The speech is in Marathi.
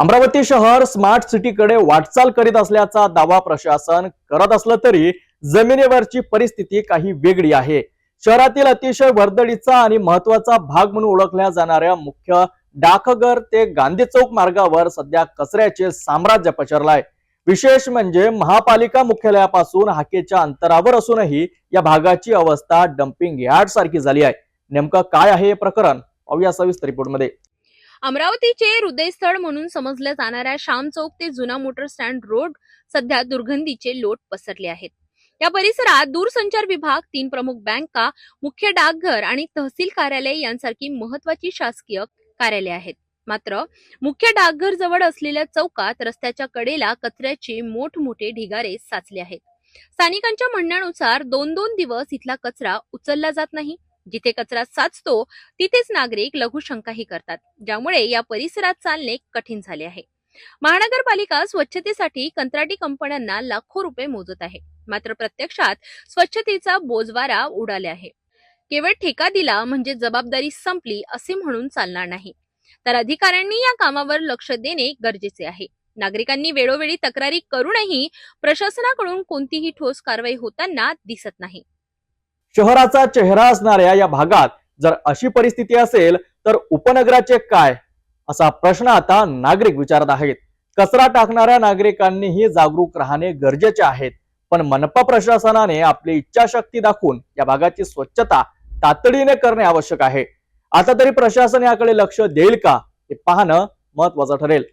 अमरावती शहर स्मार्ट सिटीकडे वाटचाल करीत असल्याचा दावा प्रशासन करत असलं तरी जमिनीवरची परिस्थिती काही वेगळी आहे. शहरातील अतिशय वर्दळीचा आणि महत्त्वाचा भाग म्हणून ओळखल्या जाणाऱ्या मुख्य डाकघर ते गांधी चौक मार्गावर सध्या कचऱ्याचे साम्राज्य पसरलाय. विशेष म्हणजे महापालिका मुख्यालयापासून हाकेच्या अंतरावर असूनही या भागाची अवस्था डम्पिंग यार्ड सारखी झाली आहे. नेमकं काय आहे हे प्रकरण? पाहूया सविस्तर रिपोर्टमध्ये. अमरावतीचे हृदयस्थळ म्हणून समजल्या जाणाऱ्या श्याम चौक ते जुना मोटर स्टँड रोड सध्या दुर्गंधीचे लोट पसरले आहेत. या परिसरात दूरसंचार विभाग तीन प्रमुख बँका मुख्य डाकघर आणि तहसील कार्यालय यांसारखी महत्वाची शासकीय कार्यालय आहेत. मात्र मुख्य डाकघर जवळ असलेल्या चौकात रस्त्याच्या कडेला कचऱ्याचे मोठमोठे ढिगारे साचले आहेत. स्थानिकांच्या म्हणण्यानुसार दोन दोन दिवस इथला कचरा उचलला जात नाही. जिथे कचरा साचतो तिथेच नागरिक लघुशंकाही करतात ज्यामुळे या परिसरात चालणे कठीण झाले आहे. महानगरपालिका स्वच्छतेसाठी कंत्राटी कंपन्यांना लाखो रुपये मोजत आहे. मात्र प्रत्यक्षात स्वच्छतेचा बोजवारा उडाले आहे. केवळ ठेका दिला म्हणजे जबाबदारी संपली असे म्हणून चालणार नाही. तर अधिकाऱ्यांनी या कामावर लक्ष देणे गरजेचे आहे. नागरिकांनी वेळोवेळी तक्रारी करूनही प्रशासनाकडून कोणतीही ठोस कारवाई होताना दिसत नाही. शहराचा चेहरा असणाऱ्या या भागात जर अशी परिस्थिती असेल तर उपनगराचे काय? असा प्रश्न आता नागरिक विचारत आहेत. कचरा टाकणाऱ्या नागरिकांनीही जागरूक राहणे गरजेचे आहेत. पण मनपा प्रशासनाने आपली इच्छाशक्ती दाखवून या भागाची स्वच्छता तातडीने करणे आवश्यक आहे. आता तरी प्रशासन याकडे लक्ष देईल का? हे पाहणं महत्वाचं ठरेल.